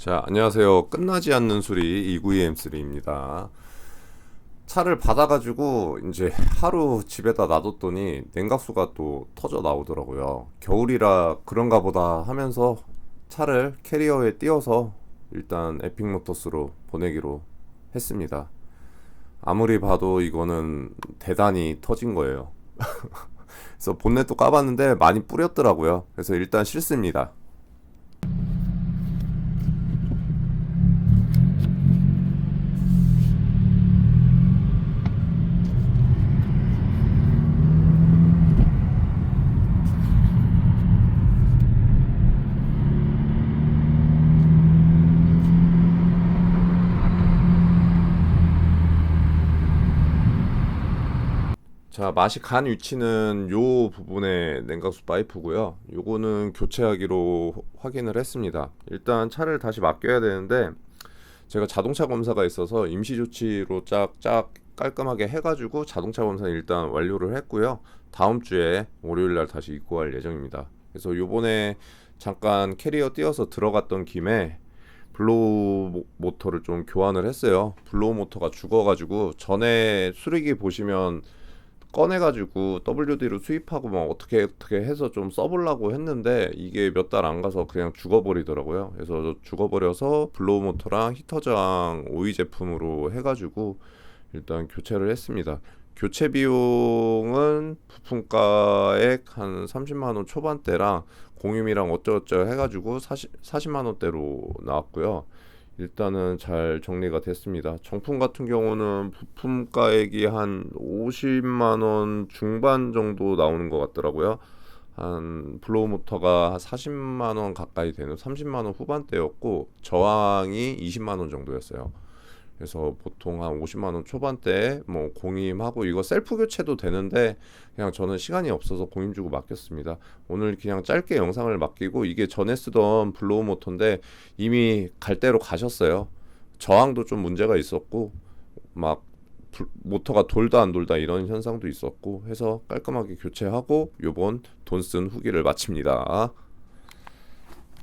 자, 안녕하세요. 끝나지 않는 수리 292M3입니다. 차를 받아가지고 이제 하루 집에다 놔뒀더니 냉각수가 또 터져 나오더라고요. 겨울이라 그런가 보다 하면서 차를 캐리어에 띄워서 일단 에픽모터스로 보내기로 했습니다. 아무리 봐도 이거는 대단히 터진 거예요. 그래서 본넷도 까봤는데 많이 뿌렸더라고요. 그래서 일단 싫습니다. 자, 맛이 간 위치는 요 부분의 냉각수 파이프고요. 요거는 교체하기로 확인을 했습니다. 일단 차를 다시 맡겨야 되는데 제가 자동차 검사가 있어서 임시 조치로 짝짝 깔끔하게 해가지고 자동차 검사는 일단 완료를 했고요. 다음 주에 월요일 날 다시 입고할 예정입니다. 그래서 요번에 잠깐 캐리어 띄어서 들어갔던 김에 블로우 모- 모터를 좀 교환을 했어요. 블로우 모터가 죽어가지고 전에 수리기 보시면 꺼내가지고 WD로 수입하고 막 어떻게 어떻게 해서 좀 써보려고 했는데 이게 몇 달 안 가서 그냥 죽어버리더라고요. 그래서 죽어버려서 블로우 모터랑 히터 저항 오이 제품으로 해가지고 일단 교체를 했습니다. 교체 비용은 부품가액 한 30만 원 초반대랑 공임이랑 어쩌고저쩌고 해가지고 40, 40만 원대로 나왔고요. 일단은 잘 정리가 됐습니다. 정품 같은 경우는 부품 가액이 한 50만 원 중반 정도 나오는 것 같더라고요. 한 블로우 모터가 한 40만 원 가까이 되는 30만 원 후반대였고 저항이 20만 원 정도였어요. 그래서 보통 한 50만 원 초반대 뭐 공임하고 이거 셀프 교체도 되는데 그냥 저는 시간이 없어서 공임 주고 맡겼습니다. 오늘 그냥 짧게 영상을 맡기고 이게 전에 쓰던 블로우 모터인데 이미 갈 대로 가셨어요. 저항도 좀 문제가 있었고 막 불- 모터가 돌다 안 돌다 이런 현상도 있었고 해서 깔끔하게 교체하고 요번 돈 쓴 후기를 마칩니다.